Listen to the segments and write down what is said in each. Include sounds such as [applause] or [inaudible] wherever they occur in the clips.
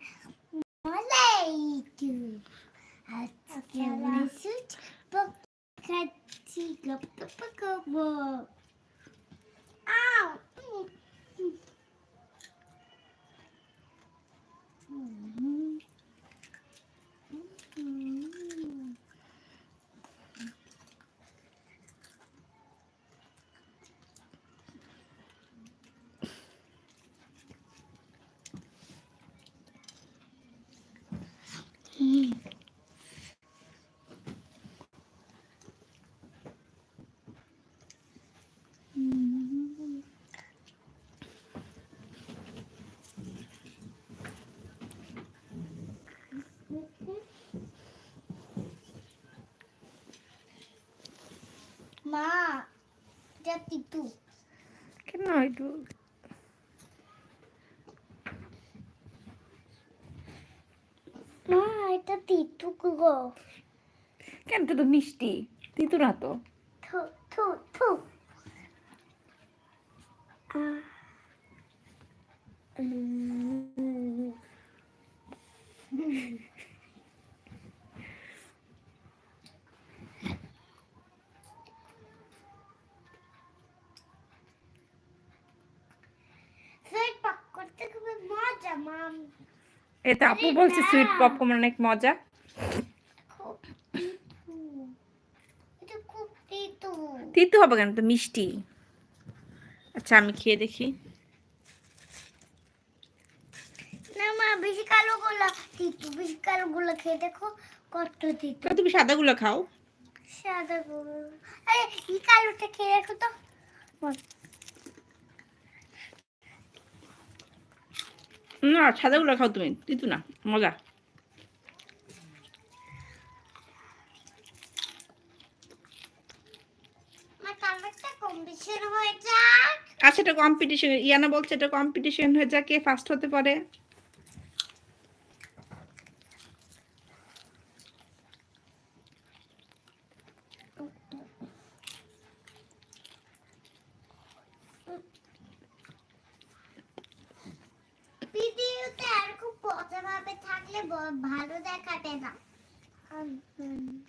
Yeah. Titu কেন একটু মা এটা তিতু গো কেন তো মিষ্টি তিতু না তো এটা আপু বলছে সুইট পপকর্ন অনেক মজা। তিতু। হবে কেন? তো মিষ্টি। আচ্ছা আমি খেয়ে দেখি। না মা বেশি কালো গুলো তিতু বেশি কালো গুলো খেয়ে দেখো কত তিতু। তা তুমি সাদাগুলো খাও। সাদা গুলো। আরে এই কালোটা খেয়ে দেখো তো। না সাদাগুলো খাও তুমি তিতু না মজা। আচ্ছা এটা কম্পিটিশন ইয়ানা বলছে এটা কম্পিটিশন হয়ে যা কে ফার্স্ট হতে পারে? 嗯嗯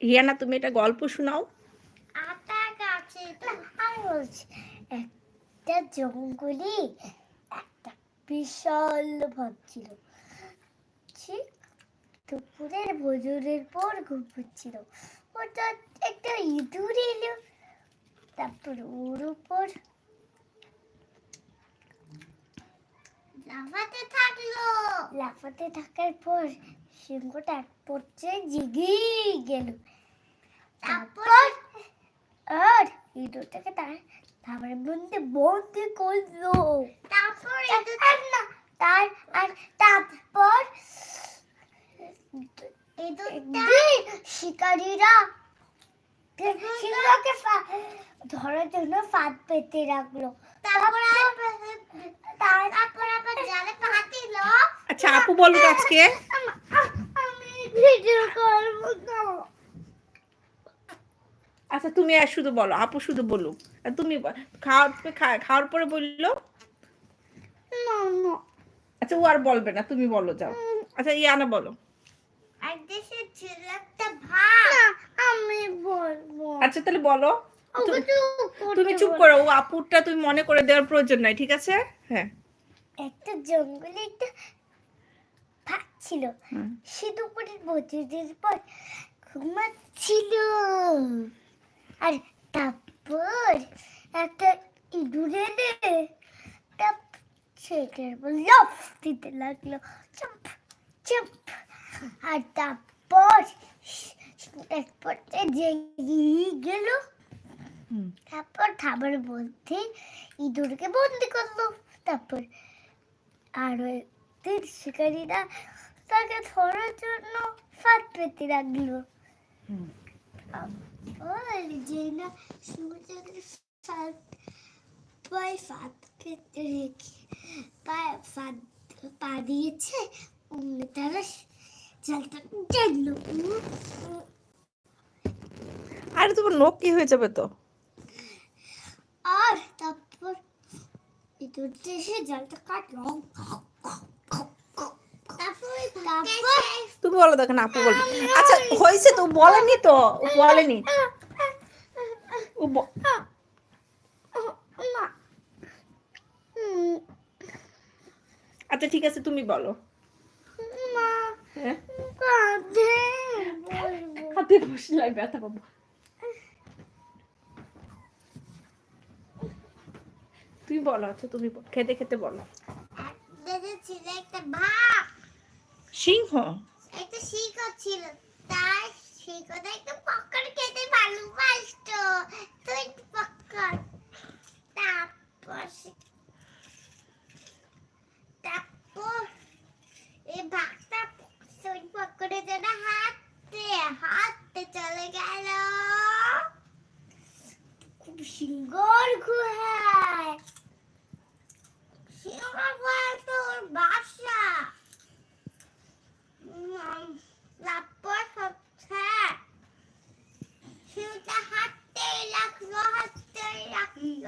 ইয়ানা তুমি এটা গল্প শোনাও। আটা গাছে বলছি, একটা জঙ্গলে একটা বিশাল ভাব ছিল। ঠিক দুপুরের ভোজনের পর ঘুমোচ্ছিল। ওটা একটা ইঁদুর এলো। তারপর ওর উপর লাফাতে থাকল। লাফাতে থাকার পর সিংহটা এক পর্যায়ে জিগি গেল। তারপর আর ইঁদুরটাকে তার খাবারের মধ্যে বন্দি করল। তারপর না তার আর তারপর শিকারীরা সিংহকে ধরার জন্য ফাঁদ পেতে রাখল তারপর তারপর আবার জালে আচ্ছা আপু বলুক আজকে। আমি ভিডিও করব না আচ্ছা তুমি আর শুধু বলো আপু শুধু বলুক। তুমি ব- খাওয়ার খাওয়ার পরে বলল? না না। আচ্ছা ও আর বলবে না তুমি বলো যাও। আচ্ছা ইয়ানা বলো। আর দেশে ছিল একটা ভাগ আমি বলব। আচ্ছা তাহলে বলো। তুমি চুপ করো ও আপুরটা তুমি মনে করে দেওয়ার প্রয়োজন নাই ঠিক আছে? হ্যাঁ। একটা জঙ্গলে একটা ভাগ ছিল। সে দুপুরের ভোজনের পর ঘুমাচ্ছিল। আর তারপর একটা ইঁদুর এনে তাপ- সেটার উপর লফ দিতে লাগল। চাপ চাপ আর তারপর জেগে গেল। তারপর খাবার বলতে ইঁদুরকে বন্দি করল। তারপর আর ওই শিকারীরা তাকে ধরার জন্য ফাঁদ পেতে লাগল। হুম। যে না ফাঁদ পায়ে ফাঁদ পেতে রেখে পায়ে ফাঁদ পা দিয়েছে। তারা জালটা আরে তোমার নখ কি হয়ে যাবে তো? আর তারপর এসে জালটা কাটলো। তুমি বলো দেখেন আপু বলবে। আচ্ছা হয়েছে তো বলেনি তো বলেনি। আচ্ছা ঠিক আছে তুমি বলো। হাতে বসলে ব্যথা পাবো। তুমি বলো আচ্ছা তুমি। খেতে খেতে বলো। ছিল একটা ভাগ সিংহ একটা শিকড় ছিল তার শিকড়টা একটু পকড় খেতে ভালোবাসতো। তো একটু পকড় তারপর তারপর এই ভাগটা হাঁটতে চলে গেল। বাসা। হাঁটতেই হাঁটতেই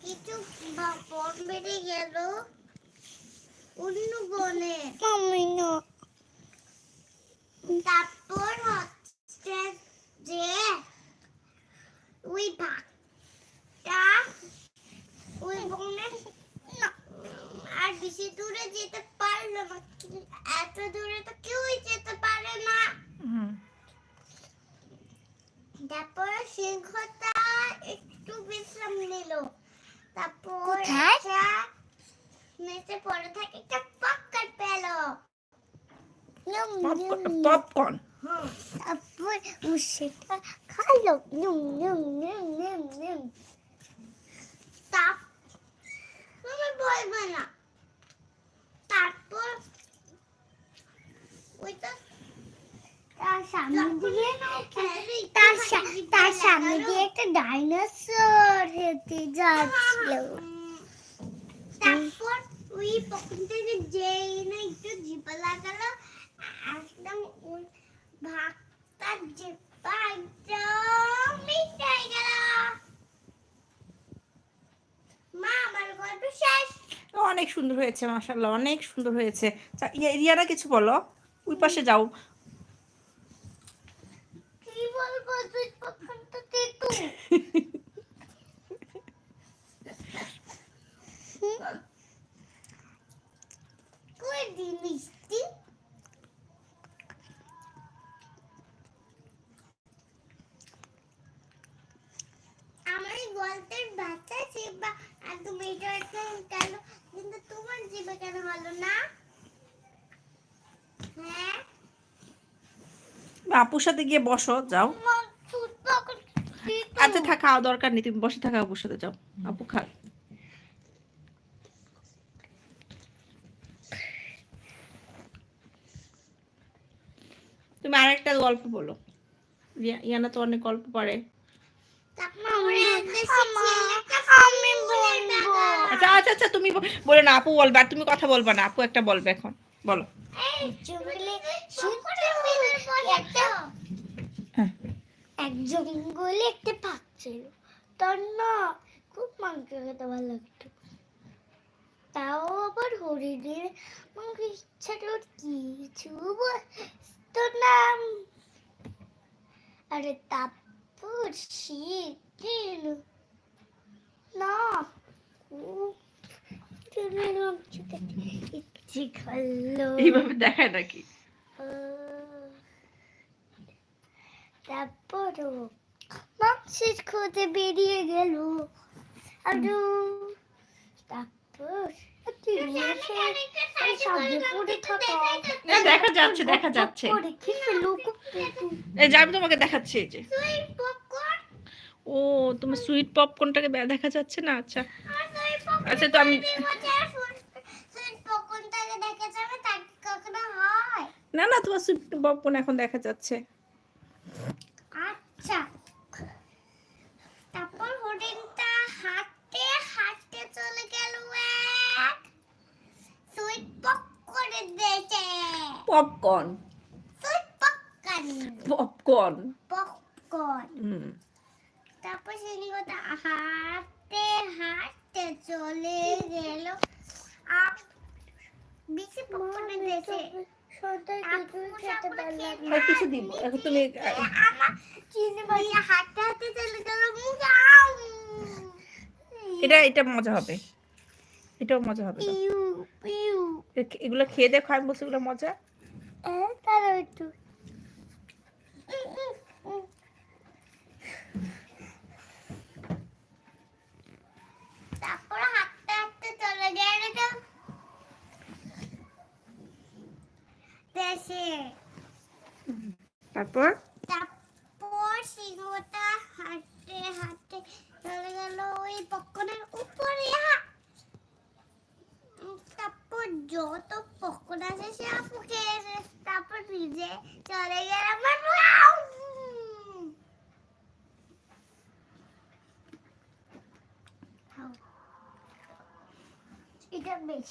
কিছু বন বেড়ে গেল। অন্য বনে তারপর হচ্ছে যে ওই ভাগটা ওই বনে আর বেশি দূরে যেতে পারল না। এত দূরে তো কেউই যেতে পারে না। তারপর সিংহটা একটু বিশ্রাম নিল। তারপর নিচে পড়ে থাকে একটা পক্কর পেল পপকর্ন তারপর ও সেটা খাইলো নুম নুম নুম নুম নুম তাপ তুমি বলবে না। তারপর তার সামনে দিয়ে তার সামনে দিয়ে একটা ডাইনোসর হেঁটে যাচ্ছিল। তারপর ওই থেকে যেই না একটু জিপা লাগালো একদম ওই ভাগটা জিপা একদম মিটাই গেল। মা আমার গল্প শেষ। অনেক সুন্দর হয়েছে মাশাল্লাহ অনেক সুন্দর হয়েছে। রিয়ানা কিছু বলো? ওই পাশে যাও। কি বলব তুই তো তেতু [laughs] কই দি মিষ্টি আমার এই গল্পের বাচ্চা এটা একটা গেল কিন্তু তোমার জিব্বা কেন হলো না? হ্যাঁ? আপুর সাথে গিয়ে বসো যাও। আচ্ছা থাকা খাওয়া দরকার নেই তুমি বসে থাকা আপুর সাথে যাও। আপু খা তুমি আরেকটা গল্প বলো রিয়া- ইয়ানা তো অনেক গল্প পারে। আচ্ছা আচ্ছা আচ্ছা তুমি বলে না, আপু বলবে, আর তুমি কথা বলবে না, আপু একটা বলবে এখন, বলো। হ্যাঁ। এক জঙ্গলে একটা ছিল। তার না খুব মাংস খেতে ভালো লাগতো। তাও আবার হরিণের মাংস ইচ্ছাটা ওর কিছু তো নাম আরে তারপর শীত না এইভাবে দেখায় নাকি? তারপর মাংসের খোঁজে বেরিয়ে গেল। আরও তারপর দেখা যাচ্ছে দেখা যাচ্ছে। এই তোমাকে দেখাচ্ছি যে। ও তোমার সুইট পপকর্নটাকে দেখা যাচ্ছে না? আচ্ছা। আচ্ছা তো আমি না না তোমার পপকর্ন এখন দেখা যাচ্ছে। পপকর্ন পপকর্ন পকন হুম তারপর সিংহটা হাঁটতে হাঁটতে চলে গেল বেশি আর কিছু দিব এখন তুমি আমার চিনি ভাইয়া হাঁটতে হাঁটতে চলে গেল এটা এটা মজা হবে এটাও মজা হবে এগুলো খেয়ে দেখো আমি বলছি এগুলো মজা একটু। দেশে। তারপর তারপর সিংহটা হাঁটতে হাঁটতে চলে গেল ওই পকনের উপরে হা উম, তারপর যত পকন আছে সে আপু খেয়েছে তারপর নিজে চলে গেল আমার বাউ! খাও। এটা বেশি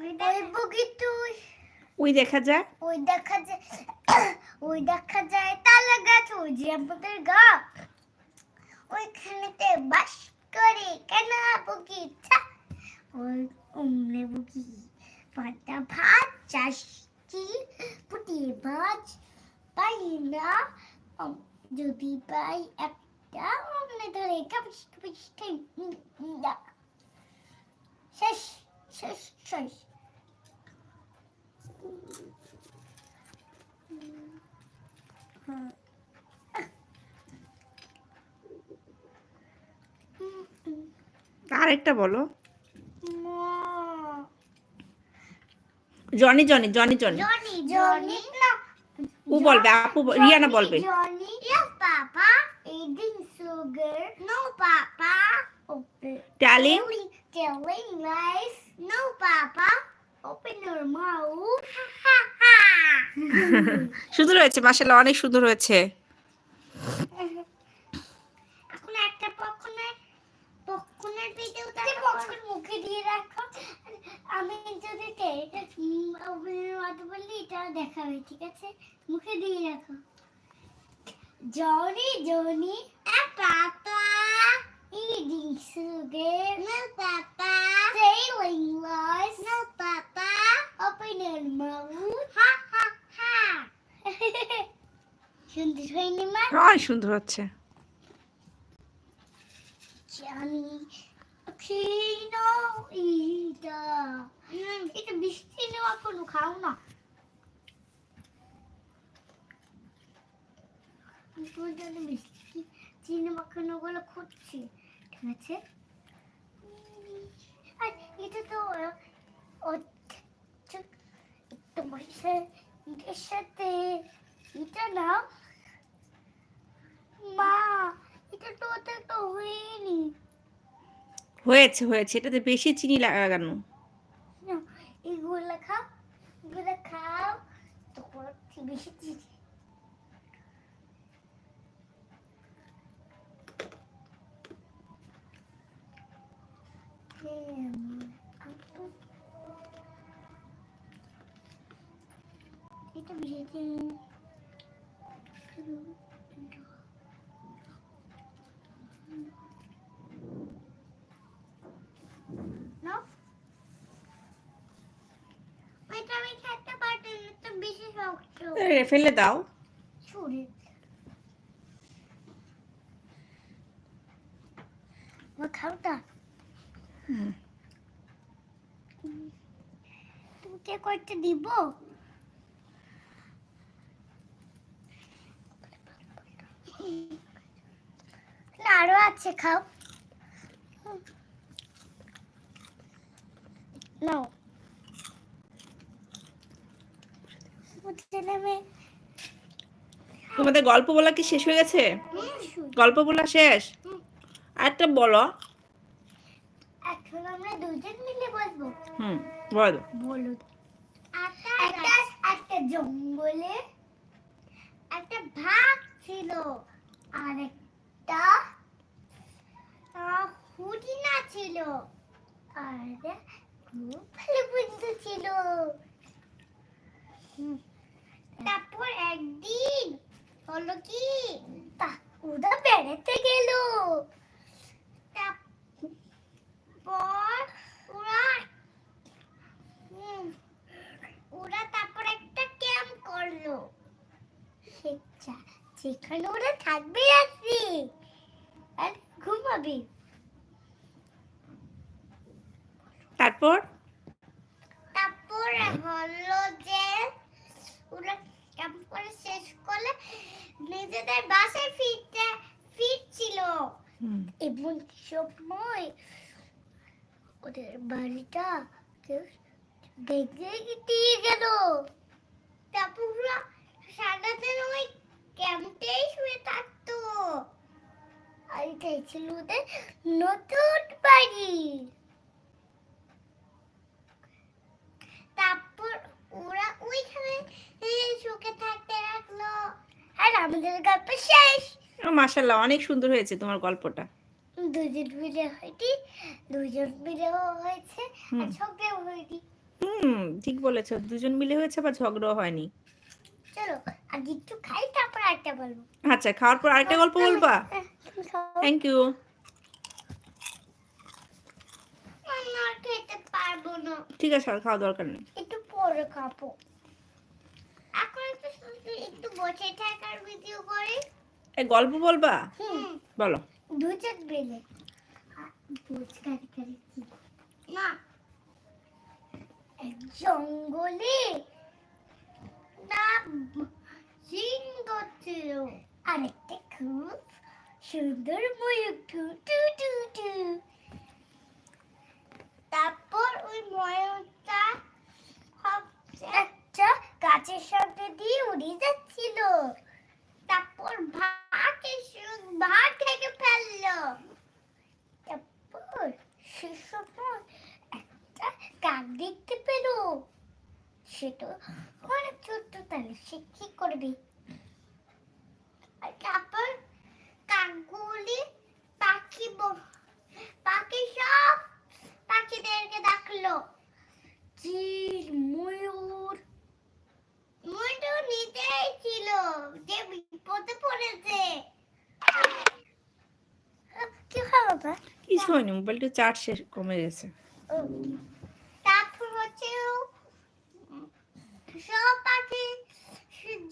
ওই begitu ওই দেখা যায়? ওই দেখা যায়, [coughs] ওই দেখা যায় তালা গাছ, ওই যে আমাদের গা। ওইখানেতে বাস করে কেন বগিচা ওই অমনে বগি পাতা ভাত চাষ কি পুটিয়ে মাছ পাই না। যদি পাই একটা অমনে ধরে কাপিস কাপিস শেষ শেষ শেষ। আরেকটা বলো Johnny Johnny Johnny Johnny Johnny Johnny না ও বলবে আপু রিয়ানা বলবে telling telling lies no papa open your mouth সুন্দর হয়েছে মাসাল্লাহ অনেক সুন্দর হয়েছে। এখন একটা পক্ষনের পক্ষনের ভিডিও পক্ষন মুখে দিয়ে রাখো। আমি যদি বললি এটা দেখাবে ঠিক আছে? মুখে দিয়ে রাখো। Johnny Johnny papa eating sugar no papa telling lies no papa open your mouth ha ha ha সুন্দর হয়নি মা অনেক সুন্দর হচ্ছে। এটা বৃষ্টি নেওয়া কোনো খাও না। তোর জন্য মিষ্টি চিনি মাখানো গুলো খুঁজছি। ঠিক আছে? আর এটা তো ও- তোমার সাথে এটা না মা এটা তো তো হয়নি। হয়েছে হয়েছে এটাতে বেশি চিনি লাগানো। এগুলো খাও এগুলো খাও তো বেশি চিনি। এটা বেশি চিনি। ফেলে দাও। তোকে কয়টা দিব? আরও আছে খাও। নাও। তোমাদের গল্প বলা কি শেষ হয়ে গেছে? গল্প বলা শেষ? আরেকটা বলো। এখন আমরা দুজন মিলে বলব হুম বলো বলো একটা একটা জঙ্গলে একটা ভাগ ছিল আর একটা হরিণা ছিল আর খুব ভালো বন্ধু ছিল। হুম, তারপর একদিন হলো কি? ওরা বেড়াতে গেল। ওরা তারপর একটা ক্যাম্প করল। সেটা যেখানে ওরা থাকবে রাত্রি, আর ঘুমাবে। তারপর হলো যে ওরা ক্যাম্প করে শেষ করলে নিজেদের বাসায় ফিরতে ফিরছিল হুম, এবং সময় ওদের বাড়িটা কেউ দেখতে দিয়ে গেল? তারপর ওরা ওই ক্যাম্পেই শুয়ে থাকতো। আর এটাই ওদের নতুন বাড়ি। তারপর ওরা ওইখানে সুখে থাকতে রাখল আর আমাদের গল্প শেষ। মাশাল্লাহ অনেক সুন্দর হয়েছে তোমার গল্পটা। দুজন মিলে হয়নি দুজন মিলে হয়েছে আর। ঝগড়াও হয়নি। হুম ঠিক বলেছ। দুজন মিলে হয়েছে বা ঝগড়া হয়নি। চলো আগে একটু খাই তারপর একটা বলব। আচ্ছা খাওয়ার পর আরেকটা গল্প বলবা? থ্যাংক ইউ আমি খেতে পারব না। ঠিক আছে আর খাওয়া দরকার নেই। একটু পরে খাব। এখন একটু একটু বসে থাকার ভিডিও করে। এই গল্প বলবা? বলো। বেলে বুঝ কারি কারি না। জঙ্গলে। না সিংহ ছিল আরেকটা খুব সুন্দর ময়ূর টু টু টু টু। তারপর ওই ময়ূরটা একটা গাছের সামনে দিয়ে উড়ে যাচ্ছিল। তারপর ভাগ ভাগ থেকে ফেলল তারপর সে সময় একটা কাক দেখতে পেল সে তো অনেক ছোট্ট তাহলে সে কি করবে? তারপর কাকগুলি পাখি পাখি সব পাখিদেরকে ডাকলো। চিল ময়ূর। ময়ূর নিচেই ছিল যে বিপদে পড়েছে। কি বাবা কিছু হয়নি মোবাইলটা চার্জ শেষ কমে গেছে। তারপর হচ্ছে সব পাখি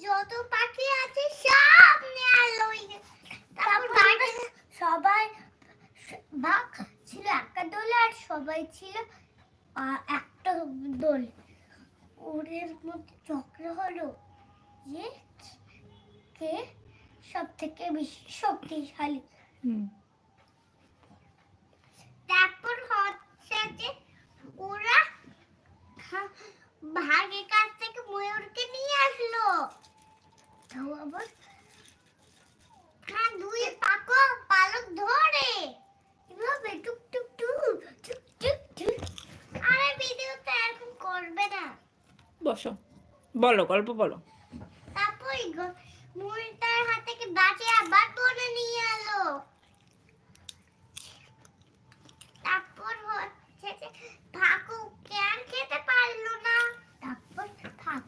যত পাখি আছে সব নিয়ে এলো তারপর সবাই ভাগ ছিল একটা দলে আর সবাই ছিল একটা দল। ওদের মধ্যে চক্র হলো যে কে সব থেকে বেশি শক্তিশালী। তারপর হচ্ছে যে ওরা ভাগের কাছ থেকে ময়ূরকে নিয়ে আসলো। তাও আবার? হ্যাঁ দুই পাকো পালক ধরে। এভাবে টুক টুক টুক টুক টুক টুক। আরে ভিডিওতে এরকম করবে না। বসো। বলো গল্প বলো। তারপর এই গ- ময়ূরটার হাত থেকে বাঁচে আবার বনে নিয়ে এলো তারপর হচ্ছে যে ফাঁকু কেন খেতে পারল না তারপর ফাঁকু নিজের নিজের জলে ফেলে গেল এই ছিল আমাদের আজকের গল্প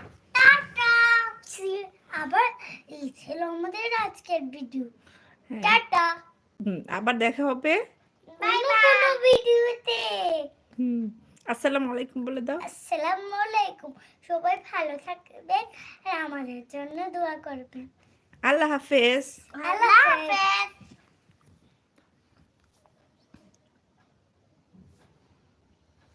আবার এই ছিল আমাদের আজকের ভিডিও হ্যাঁ। টাটা। আবার দেখা হবে। অন্য কোনো ভিডিওতে হুম আসসালামু আলাইকুম বলে দাও। আসসালামু আলাইকুম। সবাই ভালো থাকবেন আর আমাদের জন্য দোয়া করবেন। আল্লাহ হাফেজ। আল্লাহ হাফেজ।